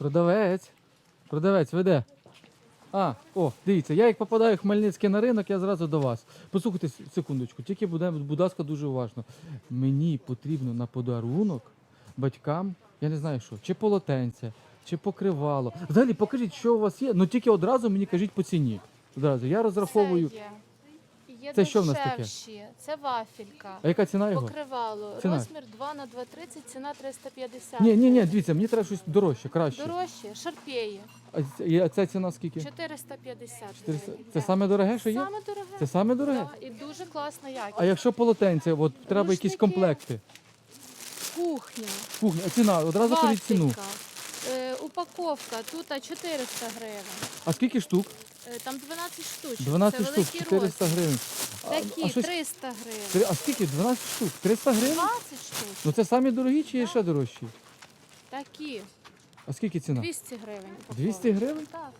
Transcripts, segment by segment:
Продавець. Продавець веде. А, о, дивіться, я як попадаю в Хмельницький на ринок, я зразу до вас. Послухайте секундочку, тільки буде, будь ласка, дуже уважно. Мені потрібно на подарунок батькам, я не знаю що, чи полотенце, чи покривало. Взагалі, покажіть, що у вас є, ну тільки одразу мені кажіть по ціні. Одразу. Я розраховую. Це є. Є Це що в нас таке? дешевші. Це вафелька. А яка ціна його? Покривало. Ціна? Розмір 2 на 2,30, ціна 350. Ні, ні, ні, дивіться, мені треба щось дорожче, краще. Дорожче, шарпеї. А ц- і- а ця ціна скільки? 450 400. гривень. Це саме дороге, що є? Саме дороге. Це саме дороге? Да, і дуже класна якість. А якщо полотенце, от треба якісь Рушники. комплекти. Кухня. Кухня, а ціна, одразу кажіть ціну. Вафелька. Е, упаковка тут 400 гривень. А скільки штук? Е, там 12 штучок. 12 Це штук, великий 400 розмір. гривень. Такі а, щось, 300 гривень. три- а скільки? 12 штук? 300 гривень? 20 штук. Ну це самі дорогі чи є ще дорожчі? Такі. А скільки ціна? 200 гривень. упаковка. 200 гривень? Так.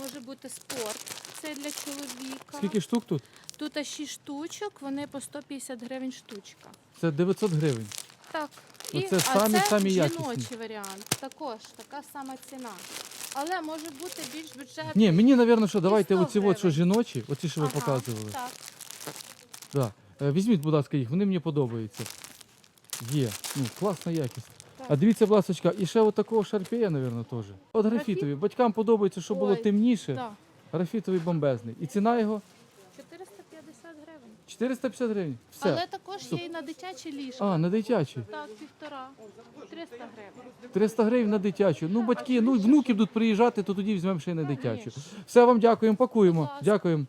Може бути спорт. Це для чоловіка. Скільки штук тут? Тут аж 6 штучок, вони по 150 гривень штучка. Це 900 гривень. Так. Ну, це а самі- це самі жіночий якісні. варіант. Також така сама ціна. Але може бути більш бюджетний. Ні, мені, напевно, що давайте 100 оці от, що гривень. жіночі, оці, що ви Ага, показували. Так. Да. Е, Візьміть, будь ласка, їх, вони мені подобаються. Є. Ну, класна якість. Так. А дивіться, будь ласка, і ще от такого шарпея, мабуть, теж. От графітові. Батькам подобається, щоб було Ой, темніше. Так. Графітовий бомбезний. І ціна його 450 гривень. 450 гривень. Все. Але також є і на дитячі ліжка. А, на дитячі. Так, півтора. 300 гривень. 300 гривень на дитячу. Ну, батьки, ну внуки будуть приїжджати, то тоді візьмемо ще й на дитячу. Все вам дякуємо, пакуємо. Дякуємо.